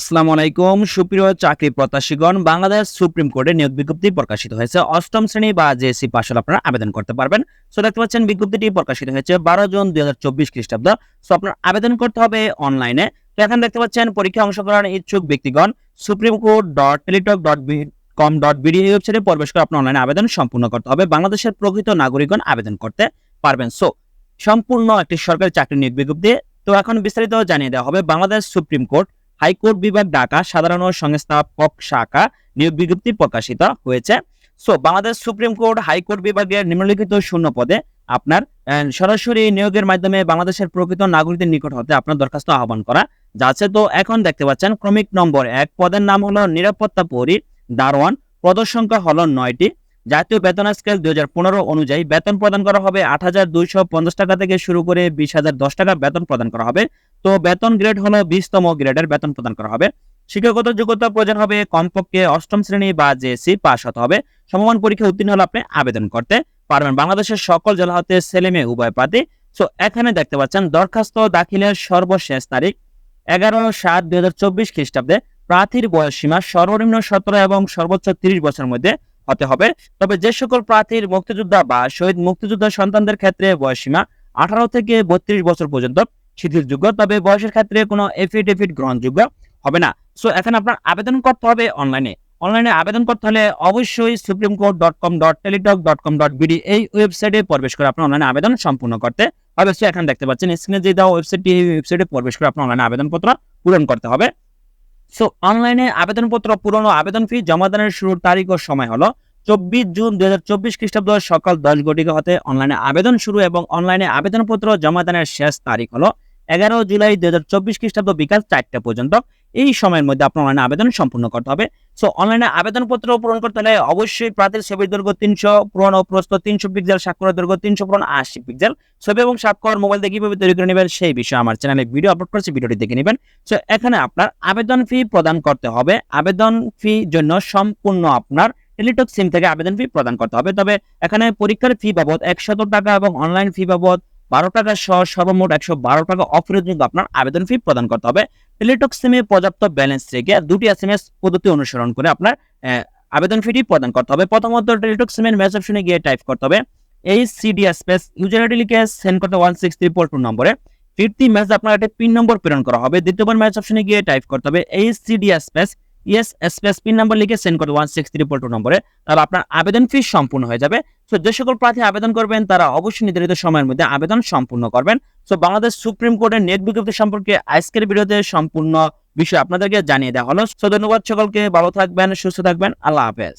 আসসালামু আলাইকুম। সুপ্রিয় চাকরি প্রত্যাশীগণ, বাংলাদেশ সুপ্রিম কোর্টে নিয়োগ বিজ্ঞপ্তি প্রকাশিত হয়েছে। অষ্টম শ্রেণি বা জেএসসি পাশ হলে আপনারা আবেদন করতে পারবেন। সো দেখতে পাচ্ছেন বিজ্ঞপ্তিটি প্রকাশিত হয়েছে বারো জুন দুই হাজার চব্বিশ খ্রিস্টাব্দ। সো আপনার আবেদন করতে হবে অনলাইনে তো এখানে দেখতে পাচ্ছেন, পরীক্ষা অংশগ্রহণ ইচ্ছুক ব্যক্তিগণ, Supreme Court dot Teletalk dot com dot BD ওয়েবসাইটে প্রবেশ করে আপনার অনলাইনে আবেদন সম্পূর্ণ করতে হবে। বাংলাদেশের প্রকৃত নাগরিকগণ আবেদন করতে পারবেন। সো সম্পূর্ণ একটি সরকারি চাকরি নিয়োগ বিজ্ঞপ্তি। তো এখন বিস্তারিত জানিয়ে দেওয়া হবে, বাংলাদেশ সুপ্রিম কোর্ট হাইকোর্ট বিভাগ ঢাকা সাধারণ সংস্থাপক শাখা নিয়োগ বিজ্ঞপ্তি প্রকাশিত হয়েছে। So Bangladesh supreme court high court বিভাগের নিম্নলিখিত শূন্য পদে আপনার সরাসরি নিয়োগের মাধ্যমে বাংলাদেশের প্রকৃত নাগরিকদের নিকট হতে আপনার দরখাস্ত আহ্বান করা। যাচ্ছে তো এখন দেখতে পাচ্ছেন, ক্রমিক নম্বর এক পদের নাম হলো নিরাপত্তা পরি দারোয়ান। পদ সংখ্যা হলো নয়টি। জাতীয় বেতন স্কেল দুই হাজার পনেরো অনুযায়ী বেতন প্রদান করা হবে আট হাজার দুইশো পঞ্চাশ টাকা থেকে শুরু করে বিশ টাকা বেতন প্রদান করা হবে। তো বেতন গ্রেড হলো বিশতম গ্রেডের বেতন প্রদান করা হবে। শিক্ষাগত যোগ্যতা প্রয়োজন হবে কমপক্ষে অষ্টম শ্রেণি বা জেএসসি পাস হতে হবে। সমমান পরীক্ষা উত্তীর্ণ হলে আপনি আবেদন করতে পারবেন। বাংলাদেশের সকল জেলা হতে ছেলে মেয়ে, উভয় প্রার্থী সো এখানে দেখতে পাচ্ছেন, দরখাস্ত দাখিলের সর্বশেষ তারিখ এগারো সাত দুই হাজার চব্বিশ খ্রিস্টাব্দে। প্রার্থীর বয়স সীমা সর্বনিম্ন সতেরো এবং সর্বোচ্চ তিরিশ বছরের মধ্যে হতে হবে। তবে যে সকল প্রার্থীর মুক্তিযোদ্ধা বা শহীদ মুক্তিযোদ্ধা সন্তানদের ক্ষেত্রে বয়স সীমা আঠারো থেকে বত্রিশ বছর পর্যন্ত শিথিলযোগ্য তবে বয়সের ক্ষেত্রে কোনো এফিডেভিট গ্রহণযোগ্য হবে না। সো এখানে আপনার আবেদন করতে হবে অনলাইনে অনলাইনে আবেদন করতে হলে অবশ্যই Supreme Court dot com dot Teletalk dot com dot BD এই ওয়েবসাইটে প্রবেশ করে আপনার অনলাইনে আবেদন সম্পূর্ণ করতে হবে। সো এখানে দেখতে পাচ্ছেন স্ক্রিনে যে দেওয়া ওয়েবসাইটটি এই ওয়েবসাইটে প্রবেশ করে আপনার অনলাইনে আবেদনপত্র পূরণ করতে হবে। সো অনলাইনে আবেদনপত্র পূরণ ও আবেদন ফি জমা দানের শুরুর তারিখ ও সময় হলো চব্বিশ জুন দুই হাজার চব্বিশ খ্রিস্টাব্দ, সকাল দশ ঘটিকা হতে অনলাইনে আবেদন শুরু এবং অনলাইনে আবেদনপত্র জমা দানের শেষ তারিখ হলো এগারো জুলাই দুই হাজার চব্বিশ খ্রিস্টাব্দ বিকাল চারটা পর্যন্ত। এই সময়ের মধ্যে আপনার অনলাইনে আবেদন সম্পূর্ণ করতে হবে। সো অনলাইনে আবেদনপত্র পূরণ করতে হলে অবশ্যই প্রার্থীর ছবির দৈর্ঘ্য তিনশো পূরণ ও প্রস্ত তিনশো পিক্সেল স্বাক্ষরের দৈর্ঘ্য তিনশো পূরণ আশি পিক্সেল ছবি এবং স্বাক্ষর মোবাইল দিয়ে কীভাবে তৈরি করে নেবেন সেই বিষয়ে আমার চ্যানেলে ভিডিও আপলোড করেছি, ভিডিওটি দেখে নেবেন। সো এখানে আপনার আবেদন ফি প্রদান করতে হবে। আবেদন ফি জন্য সম্পূর্ণ আপনার টেলিটক সিম থেকে আবেদন ফি প্রদান করতে হবে। তবে এখানে পরীক্ষার ফি বাবদ একশত টাকা এবং অনলাইন ফি বাবদ বারো টাকা সহ সর্বমোট একশো বারো টাকা অফেরযোগ্য আপনার আবেদন ফি প্রদান করতে হবে। টেলিটক সিমে পর্যাপ্ত ব্যালেন্স রেখে দুটি এস এম এস পদ্ধতি অনুসরণ করে আপনার আবেদন ফিটি প্রদান করতে হবে। প্রথমত টেলিটক সিমের মেস অপশনে গিয়ে টাইপ করতে হবে এই সিডি স্পেস ইউজার আইডি লিখে সেন্ড করতে one six three four two নম্বরে। ফিরতি ম্যাচ আপনার একটা পিন নম্বর প্রেরণ করা হবে। দ্বিতীয়বার ম্যাচ অপশনে গিয়ে টাইপ করতে হবে এই CD space yes space pin number লিখে সেন্ড করতে one six three four two নম্বরে। তাহলে আপনার আবেদন ফি সম্পূর্ণ হয়ে যাবে। তো যে সকল প্রার্থী আবেদন করবেন, তারা অবশ্যই নির্ধারিত সময়ের মধ্যে আবেদন সম্পূর্ণ করবেন। সো বাংলাদেশ সুপ্রিম কোর্টের নেট বিজ্ঞপ্তি সম্পর্কে আজকের ভিডিওতে সম্পূর্ণ বিষয় আপনাদেরকে জানিয়ে দেওয়া হলো। সো ধন্যবাদ সকলকে, ভালো থাকবেন, সুস্থ থাকবেন, আল্লাহ হাফেজ।